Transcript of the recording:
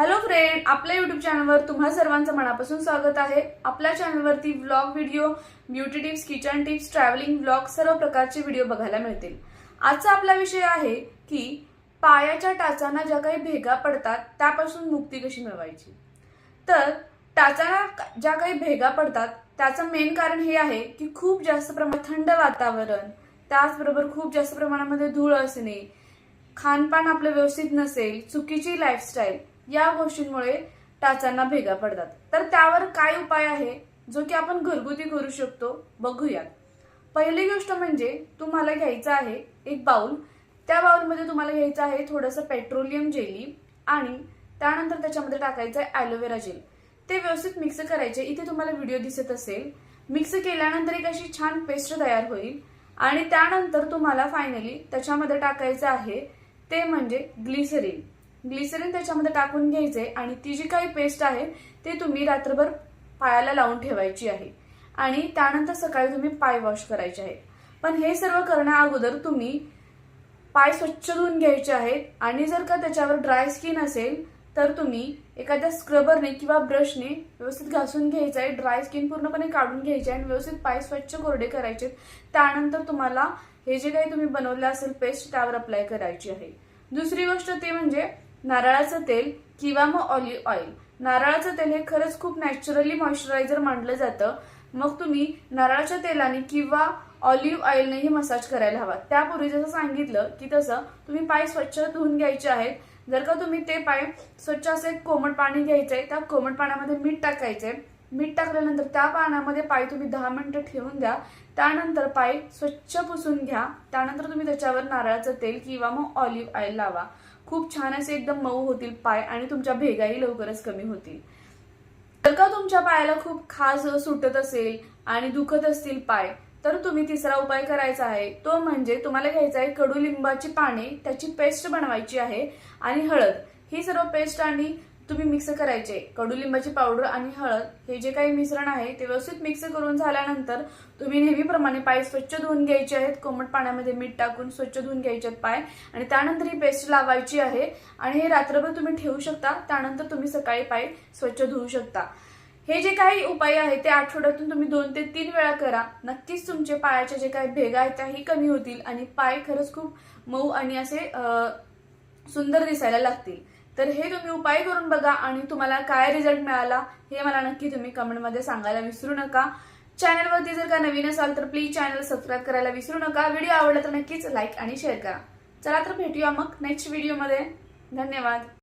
Hello friend आपल्या YouTube चॅनलवर तुम्हा सर्वांचं मनापासून स्वागत आहे. आपल्या चॅनलवरती vlog video beauty tips kitchen tips travelling vlog सर्व प्रकारचे व्हिडिओ बघायला मिळतील. आजचा आपला विषय आहे की पायाच्या टाचांना ज्या काही भेगा पडतात त्यापासून मुक्ती कशी मिळवायची? तर टाचांना ज्या काही भेगा पडतात त्याचं मेन कारण हे आहे की खूप जास्त प्रमाणात थंड वातावरण त्याचबरोबर खूप जास्त प्रमाणामध्ये धूळ असणे खानपान आपलं व्यवस्थित नसेल चुकीची लाईफस्टाईल या गोष्टींमुळे टाचांना भेगा पडतात. तर त्यावर काय उपाय आहे जो की आपण घरगुती करू शकतो बघूयात. पहिली गोष्ट म्हणजे तुम्हाला घ्यायचं आहे एक बाउल. त्या बाउलमध्ये तुम्हाला घ्यायचं आहे थोडंसं पेट्रोलियम जेली आणि त्यानंतर त्याच्यामध्ये टाकायचं आहे ॲलोवेरा जेल. ते व्यवस्थित मिक्स करायचे. इथे तुम्हाला व्हिडिओ दिसत असेल. मिक्स केल्यानंतर एक अशी छान पेस्ट तयार होईल. आणि त्यानंतर तुम्हाला फायनली त्याच्यामध्ये टाकायचं आहे ते म्हणजे ग्लिसरीन. ग्लिसरीन त्याच्यामध्ये टाकून घ्यायचे आणि ती जी काही पेस्ट आहे ते तुम्ही रात्रभर पायाला लावून ठेवायची आहे. आणि त्यानंतर सकाळी तुम्ही पाय वॉश करायचे आहे. पण हे सर्व करण्या अगोदर तुम्ही पाय स्वच्छ धुवून घ्यायचे आहेत आणि जर का त्याच्यावर ड्राय स्किन असेल तर तुम्ही एखाद्या स्क्रबरने किंवा ब्रशने व्यवस्थित घासून घ्यायचं आहे ड्राय स्किन पूर्णपणे काढून घ्यायचे आहे आणि व्यवस्थित पाय स्वच्छ कोरडे करायचे त्यानंतर तुम्हाला हे जे काही तुम्ही बनवलं असेल पेस्ट त्यावर अप्लाय करायची आहे. दुसरी गोष्ट ते म्हणजे नारळाचं तेल किंवा मग ऑलिव्ह ऑइल. नारळाचं तेल हे खरंच खूप नॅचरली मॉइश्चरायझर मानलं जातं. मग तुम्ही नारळाच्या तेलाने किंवा ऑलिव्ह ऑइलनेही मसाज करायला हवा. त्यापूर्वी जसं सांगितलं की तसं तुम्ही पाय स्वच्छ धुवून घ्यायचे आहेत. जर का तुम्ही ते पाय स्वच्छ असे कोमट पाणी घ्यायचंय त्या कोमट पाण्यामध्ये मीठ टाकायचंय मीठ टाकल्यानंतर त्या पाण्यामध्ये पाय तुम्ही दहा मिनिटं ठेवून द्या. त्यानंतर पाय स्वच्छ पुसून घ्या. त्यानंतर तुम्ही त्याच्यावर नारळाचं तेल किंवा मग ऑलिव्ह ऑइल लावा. खूप छान असे एकदम मऊ होतील पाय आणि तुमच्या भेगाही लवकरच कमी होतील. जर का तुमच्या पायाला खूप खाज सुटत असेल आणि दुखत असतील पाय तर तुम्ही तिसरा उपाय करायचा आहे. तो म्हणजे तुम्हाला घ्यायचा आहे कडुलिंबाची पाने त्याची पेस्ट बनवायची आहे आणि हळद. ही सर्व पेस्ट आणि तुम्ही मिक्स करायचे. कडुलिंबाची पावडर आणि हळद हे जे काही मिश्रण आहे ते व्यवस्थित मिक्स करून झाल्यानंतर तुम्ही नेहमीप्रमाणे पाय स्वच्छ धुवून घ्यायचे आहेत. कोमट पाण्यामध्ये मीठ टाकून स्वच्छ धुवून घ्यायचे आहेत पाय. आणि त्यानंतर ही पेस्ट लावायची आहे. आणि हे रात्रभर तुम्ही ठेवू शकता. त्यानंतर तुम्ही सकाळी पाय स्वच्छ धुवू शकता. हे जे काही उपाय आहेत ते आठवड्यातून तुम्ही दोन ते तीन वेळा करा. नक्कीच तुमचे पायाचे जे काही भेगा आहेत त्याही कमी होतील आणि पाय खरंच खूप मऊ आणि असे सुंदर दिसायला लागतील. तर हे तुम्ही उपाय करून बघा आणि तुम्हाला काय रिझल्ट मिळाला हे मला नक्की तुम्ही कमेंटमध्ये सांगायला विसरू नका. चॅनलवरती जर का नवीन असाल तर प्लीज चॅनल सबस्क्राईब करायला विसरू नका. व्हिडिओ आवडला तर नक्कीच लाईक आणि शेअर करा. चला तर भेटूया मग नेक्स्ट व्हिडिओमध्ये धन्यवाद.